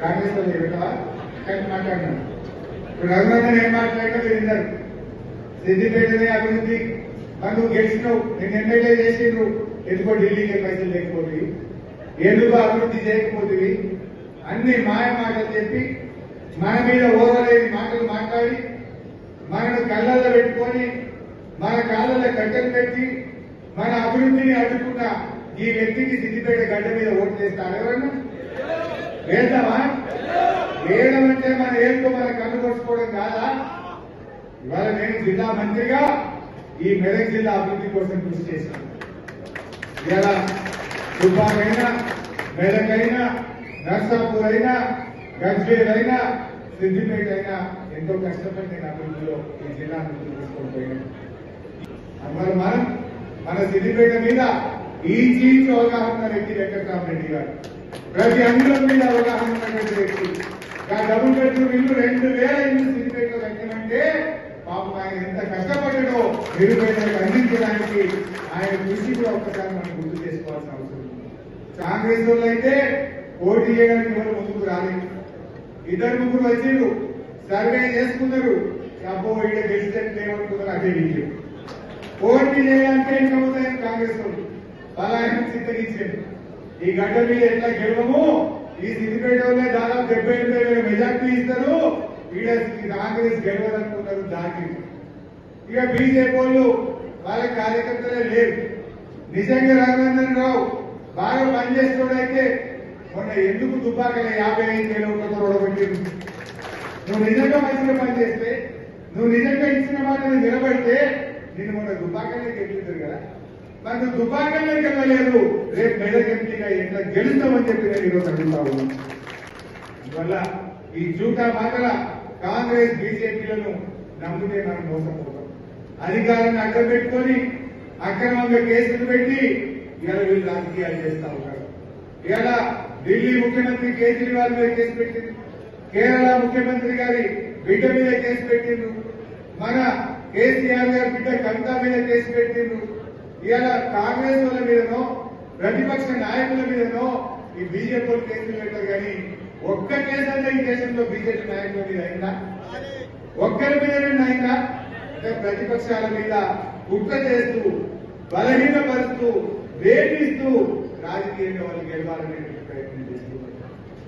కాంగ్రెస్ వాళ్ళు పెట్టవా కానీ మాట్లాడినాను ఇప్పుడు రఘునందన్ ఏం మాట్లాడినా మీరు విన్నారు సిద్దిపేటనే అభివృద్ధి. నన్ను గెలిచినావు. నేను ఎమ్మెల్యే చేసిండ్రు. ఎందుకో ఢిల్లీకి పైసలు లేకపోతే? ఎందుకు అభివృద్ధి చేయకపోతే? అన్ని మాయ మాటలు చెప్పి మన మీద ఓరలేని మాటలు మాట్లాడి మనను కళ్ళల్లో పెట్టుకొని మన కాళ్ళలో కట్టెలు పెట్టి మన అభివృద్ధిని అడ్డుకున్న ఈ వ్యక్తికి సిద్దిపేట గడ్డ మీద ఓటు చేస్తారు ఎవరన్నా? వేద్దామా వేయడం అంటే మన ఏంటో మనం కన్ను కాదా? ఇవాళ నేను జిల్లా మంత్రిగా ఈ మెదక్ జిల్లా అభివృద్ధి కోసం కృషి చేశాను. ఇలా దుబాయ్ అయినా మెదక్ అయినా నర్సాపూర్ అయినా గజ్వేల్ అయినా సిద్దిపేట అయినా ఎంతో కష్టపడి నేను అభివృద్ధిలో ఈ జిల్లా అభివృద్ధి తీసుకొని పోయాను. మరి మనం మన సిద్దిపేట మీద ఈ చీచు అవగాహన రెడ్డి వ్యక్తి వెంకటరామరెడ్డి గారు. ప్రతి అంగం మీద అవగాహన ఉన్నటువంటి వ్యక్తి ఆ డబుల్ బెడ్రూమ్ ఇల్లు రెండు వేల ఇల్లు సిద్దిపేటలో కట్టినంటే పాపం ఆయన ఎంత కష్టపడ్డాడో నిరుపేదలకు అందించడానికి ఆయన కృషి కూడా ఒక్కసారి మనం గుర్తు చేసుకోవాల్సిన అవసరం ఉంది. కాంగ్రెస్ వాళ్ళు అయితే పోటీ చేయడానికి ఎవరు ముందుకు రాలేదు. ఇద్దరు ముగ్గురు వచ్చిండ్రు సర్వే చేసుకున్నారు. అబ్బో ఇక్కడ గెలిచినట్టు ఏమనుకున్నారు అదే విజయం పోటీ చేయాలంటే ఇంకా కాంగ్రెస్ వాళ్ళు. పలాయనం చిత్తగించారు ఈ గడ్డ మీద ఎట్లా గెలవము? ఈ సిద్దిపేట దాదాపు డెబ్బై ఎనభై వేల మెజార్టీ ఇస్తారు. ఈడ కాంగ్రెస్ గెలవదనుకున్నారు దానికి ఇక బీజేపీ వాళ్ళు వాళ్ళ కార్యకర్తలే లేరు. నిజంగా రఘునందన్ రావు బాగా పనిచేసేవాడైతే మొన్న ఎందుకు దుబ్బాకల యాభై ఐదు వేల ఒక ఓడగొట్టింది నువ్వు నిజంగా మంచిగా పనిచేస్తే నువ్వు నిజంగా ఇచ్చిన మాట నిలబడితే నేను మొన్న దుబ్బాకలే గెలుస్తారు కదా. నాకు నువ్వు దుబ్బాకలే గెలవలేదు రేపు మెదక్ ఎంపీగా ఎట్లా గెలుస్తామని చెప్పి నేను ఈరోజు అడుగుతా ఉన్నాను అందువల్ల ఈ జూటా మాటల కాంగ్రెస్ బీజేపీలను నమ్మితే మనం మోసపోతాం. అధికారాన్ని అడ్డం పెట్టుకొని అక్రమంగా కేసులు పెట్టి ఇలా వీళ్ళు రాజకీయాలు చేస్తా ఉంటారు ఇలా ఢిల్లీ ముఖ్యమంత్రి కేజ్రీవాల్ మీద కేసు పెట్టింది. కేరళ ముఖ్యమంత్రి గారి బిడ్డ మీద కేసు పెట్టిండ్రు. మన కేసీఆర్ గారి బిడ్డ కవిత మీద కేసు పెట్టిండ్రు. ఇలా కాంగ్రెస్ వాళ్ళ మీదనో ప్రతిపక్ష నాయకుల మీదనో ఈ బీజేపీ కేసులు పెట్టారు కానీ ఒక్క కేసు ఈ దేశంలో బీజేపీ నాయకుల మీద అయిందా? ఒక్కరి మీద అయిందా? ప్రతిపక్షాల మీద కుట్ర చేస్తూ బలహీనపరుస్తూ వేధిస్తూ రాజకీయంగా వాళ్ళు గెలవాలనే ప్రయత్నం చేస్తూ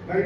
మరి